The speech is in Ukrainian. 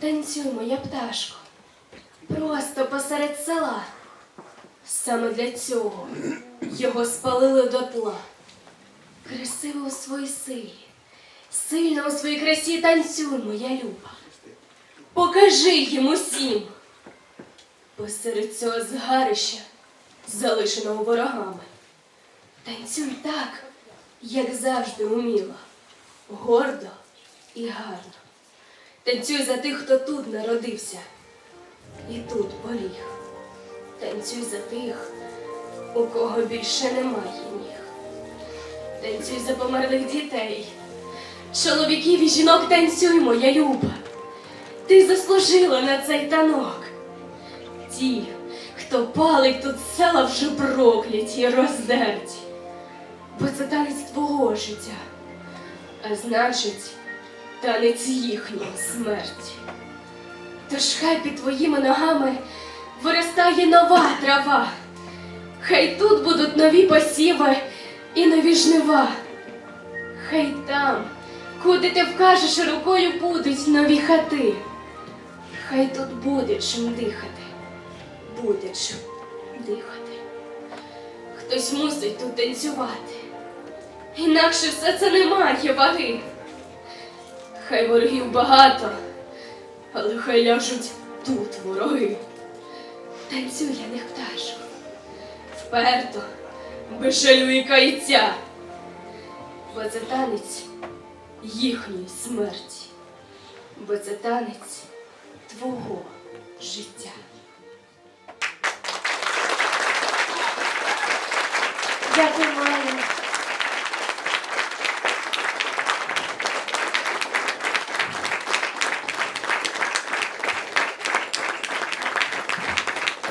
Танцюй, моя пташко, просто посеред села. Саме для цього його спалили дотла. Красиво у своїй силі, сильно у своїй красі танцюй, моя люба. Покажи їм усім. Посеред цього згарища, залишеного ворогами. Танцюй так, як завжди уміла, гордо і гарно. Танцюй за тих, хто тут народився і тут поліг. Танцюй за тих, у кого більше немає ніг. Танцюй за померлих дітей, чоловіків і жінок танцюй, моя люба. Ти заслужила на цей танок. Ті, хто палить тут села вже прокляті й роздерті, бо це танець твого життя, а значить, танець їхньої смерті. Тож хай під твоїми ногами виростає нова трава. Хай тут будуть нові посіви і нові жнива. Хай там, куди ти вкажеш рукою, будуть нові хати. Хай тут буде чим дихати, буде чим дихати. Хтось мусить тут танцювати, інакше все це не має ваги. Хай ворогів багато, але хай ляжуть тут вороги. Танцюй я них пташку, вперто, без жалю і кайця, бо це танець їхньої смерті, бо це танець твого життя. Дякую, Олена.